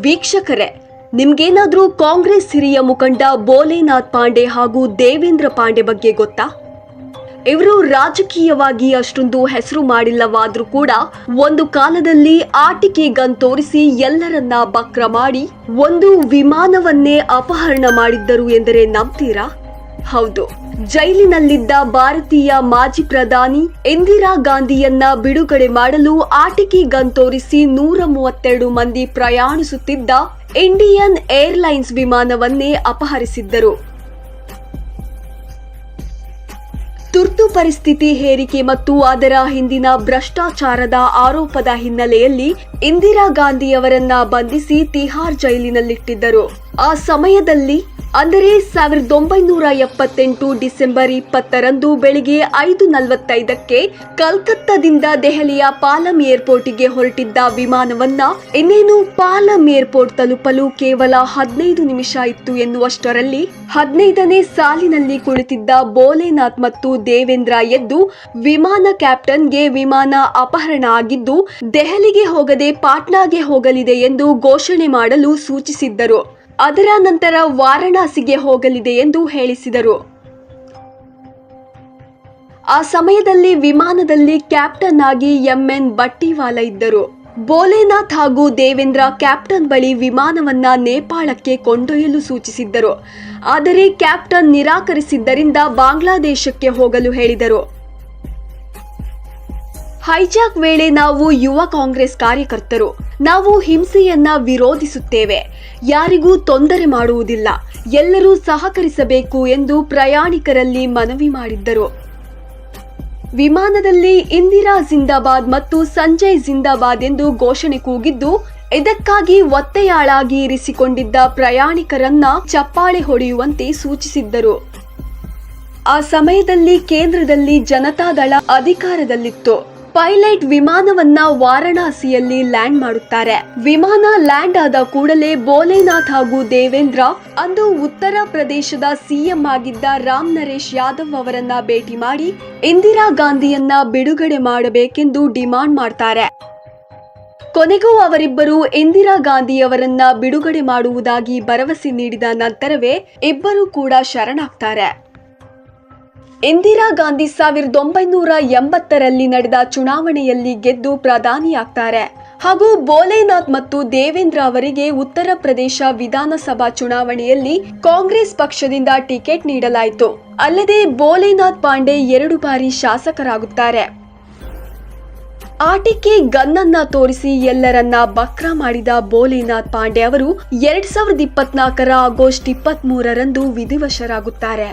ವೀಕ್ಷಕರೇ, ನಿಮ್ಗೇನಾದ್ರೂ ಕಾಂಗ್ರೆಸ್ ಹಿರಿಯ ಮುಖಂಡ ಬೋಲೆನಾಥ್ ಪಾಂಡೆ ಹಾಗೂ ದೇವೇಂದ್ರ ಪಾಂಡೆ ಬಗ್ಗೆ ಗೊತ್ತಾ? ಇವರು ರಾಜಕೀಯವಾಗಿ ಅಷ್ಟೊಂದು ಹೆಸರು ಮಾಡಿಲ್ಲವಾದ್ರೂ ಕೂಡ ಒಂದು ಕಾಲದಲ್ಲಿ ಆಟಿಕೆ ಗನ್ ತೋರಿಸಿ ಎಲ್ಲರನ್ನ ಬಕ್ರ ಮಾಡಿ ಒಂದು ವಿಮಾನವನ್ನೇ ಅಪಹರಣ ಮಾಡಿದ್ದರು ಎಂದರೆ ನಂಬ್ತೀರಾ? ಹೌದು. ಜೈಲಿನಲ್ಲಿದ್ದ ಭಾರತೀಯ ಮಾಜಿ ಪ್ರಧಾನಿ ಇಂದಿರಾ ಗಾಂಧಿಯನ್ನ ಬಿಡುಗಡೆ ಮಾಡಲು ಆಟಿಕೆ ಗನ್ ತೋರಿಸಿ ನೂರ ಮೂವತ್ತೆರಡು ಮಂದಿ ಪ್ರಯಾಣಿಸುತ್ತಿದ್ದ ಇಂಡಿಯನ್ ಏರ್ಲೈನ್ಸ್ ವಿಮಾನವನ್ನೇ ಅಪಹರಿಸಿದ್ದರು. ತುರ್ತು ಪರಿಸ್ಥಿತಿ ಹೇರಿಕೆ ಮತ್ತು ಅದರ ಹಿಂದಿನ ಭ್ರಷ್ಟಾಚಾರದ ಆರೋಪದ ಹಿನ್ನೆಲೆಯಲ್ಲಿ ಇಂದಿರಾ ಗಾಂಧಿಯವರನ್ನ ಬಂಧಿಸಿ ತಿಹಾರ್ ಜೈಲಿನಲ್ಲಿಟ್ಟಿದ್ದರು. ಆ ಸಮಯದಲ್ಲಿ ಅಂದರೆ ಸಾವಿರದ ಒಂಬೈನೂರ ಎಪ್ಪತ್ತೆಂಟು ಡಿಸೆಂಬರ್ ಇಪ್ಪತ್ತರಂದು ಬೆಳಿಗ್ಗೆ ಐದು ನಲವತ್ತೈದಕ್ಕೆ ಕಲ್ಕತ್ತಾದಿಂದ ದೆಹಲಿಯ ಪಾಲಂ ಏರ್ಪೋರ್ಟ್ಗೆ ಹೊರಟಿದ್ದ ವಿಮಾನವನ್ನ ಇನ್ನೇನು ಪಾಲಂ ಏರ್ಪೋರ್ಟ್ ತಲುಪಲು ಕೇವಲ ಹದಿನೈದು ನಿಮಿಷ ಇತ್ತು ಎನ್ನುವಷ್ಟರಲ್ಲಿ ಹದಿನೈದನೇ ಸಾಲಿನಲ್ಲಿ ಕುಳಿತಿದ್ದ ಬೋಲೆನಾಥ್ ಮತ್ತು ದೇವೇಂದ್ರ ಎದ್ದು ವಿಮಾನ ಕ್ಯಾಪ್ಟನ್ಗೆ ವಿಮಾನ ಅಪಹರಣ ಆಗಿದ್ದು ದೆಹಲಿಗೆ ಹೋಗದೆ ಪಾಟ್ನಾಗೆ ಹೋಗಲಿದೆ ಎಂದು ಘೋಷಣೆ ಮಾಡಲು ಸೂಚಿಸಿದ್ದರು. ಅದರ ನಂತರ ವಾರಣಾಸಿಗೆ ಹೋಗಲಿದೆ ಎಂದು ಹೇಳಿಸಿದರು. ಆ ಸಮಯದಲ್ಲಿ ವಿಮಾನದಲ್ಲಿ ಕ್ಯಾಪ್ಟನ್ ಆಗಿ ಎಂಎನ್ ಬಟ್ಟಿವಾಲ ಇದ್ದರು. ಭೋಲೆನಾಥ್ ಹಾಗೂ ದೇವೇಂದ್ರ ಕ್ಯಾಪ್ಟನ್ ಬಳಿ ವಿಮಾನವನ್ನ ನೇಪಾಳಕ್ಕೆ ಕೊಂಡೊಯ್ಯಲು ಸೂಚಿಸಿದ್ದರು. ಆದರೆ ಕ್ಯಾಪ್ಟನ್ ನಿರಾಕರಿಸಿದ್ದರಿಂದ ಬಾಂಗ್ಲಾದೇಶಕ್ಕೆ ಹೋಗಲು ಹೇಳಿದರು. ಹೈಜಾಕ್ ವೇಳೆ ನಾವು ಯುವ ಕಾಂಗ್ರೆಸ್ ಕಾರ್ಯಕರ್ತರು ನಾವು ಹಿಂಸೆಯನ್ನ ವಿರೋಧಿಸುತ್ತೇವೆ. ಯಾರಿಗೂ ತೊಂದರೆ ಮಾಡುವುದಿಲ್ಲ. ಎಲ್ಲರೂ ಸಹಕರಿಸಬೇಕು ಎಂದು ಪ್ರಯಾಣಿಕರಲ್ಲಿ ಮನವಿ ಮಾಡಿದ್ದರು. ವಿಮಾನದಲ್ಲಿ ಇಂದಿರಾ ಜಿಂದಾಬಾದ್ ಮತ್ತು ಸಂಜಯ್ ಜಿಂದಾಬಾದ್ ಎಂದು ಘೋಷಣೆ ಕೂಗಿದ್ದು, ಇದಕ್ಕಾಗಿ ಒತ್ತೆಯಾಳಾಗಿ ಇರಿಸಿಕೊಂಡಿದ್ದ ಪ್ರಯಾಣಿಕರನ್ನ ಚಪ್ಪಾಳೆ ಹೊಡೆಯುವಂತೆ ಸೂಚಿಸಿದ್ದರು. ಆ ಸಮಯದಲ್ಲಿ ಕೇಂದ್ರದಲ್ಲಿ ಜನತಾದಳ ಅಧಿಕಾರದಲ್ಲಿತ್ತು. ಪೈಲಟ್ ವಿಮಾನವನ್ನ ವಾರಣಾಸಿಯಲ್ಲಿ ಲ್ಯಾಂಡ್ ಮಾಡುತ್ತಾರೆ. ವಿಮಾನ ಲ್ಯಾಂಡ್ ಆದ ಕೂಡಲೇ ಬೋಲೆನಾಥ್ ಹಾಗೂ ದೇವೇಂದ್ರ, ಅಂದು ಉತ್ತರ ಪ್ರದೇಶದ ಸಿಎಂ ಆಗಿದ್ದ ರಾಮ್ ನರೇಶ್ ಯಾದವ್ ಅವರನ್ನ ಭೇಟಿ ಮಾಡಿ ಇಂದಿರಾ ಗಾಂಧಿಯನ್ನ ಬಿಡುಗಡೆ ಮಾಡಬೇಕೆಂದು ಡಿಮಾಂಡ್ ಮಾಡ್ತಾರೆ. ಕೊನೆಗೂ ಅವರಿಬ್ಬರು ಇಂದಿರಾ ಗಾಂಧಿಯವರನ್ನ ಬಿಡುಗಡೆ ಮಾಡುವುದಾಗಿ ಭರವಸೆ ನೀಡಿದ ನಂತರವೇ ಇಬ್ಬರು ಕೂಡ ಶರಣಾಗ್ತಾರೆ. ಇಂದಿರಾ ಗಾಂಧಿ ಸಾವಿರದ ಒಂಬೈನೂರ ಎಂಬತ್ತರಲ್ಲಿ ನಡೆದ ಚುನಾವಣೆಯಲ್ಲಿ ಗೆದ್ದು ಪ್ರಧಾನಿಯಾಗ್ತಾರೆ. ಹಾಗೂ ಬೋಲೆನಾಥ್ ಮತ್ತು ದೇವೇಂದ್ರ ಅವರಿಗೆ ಉತ್ತರ ಪ್ರದೇಶ ವಿಧಾನಸಭಾ ಚುನಾವಣೆಯಲ್ಲಿ ಕಾಂಗ್ರೆಸ್ ಪಕ್ಷದಿಂದ ಟಿಕೆಟ್ ನೀಡಲಾಯಿತು. ಅಲ್ಲದೆ ಬೋಲೆನಾಥ್ ಪಾಂಡೆ ಎರಡು ಬಾರಿ ಶಾಸಕರಾಗುತ್ತಾರೆ. ಆಟಿಕೆ ಗನ್ನನ್ನ ತೋರಿಸಿ ಎಲ್ಲರನ್ನ ಬಕ್ರ ಮಾಡಿದ ಬೋಲೆನಾಥ್ ಪಾಂಡೆ ಅವರು ಎರಡ್ ಸಾವಿರದ ಇಪ್ಪತ್ನಾಲ್ಕರ ಆಗಸ್ಟ್ ಇಪ್ಪತ್ತ್ ಮೂರರಂದು ವಿಧಿವಶರಾಗುತ್ತಾರೆ.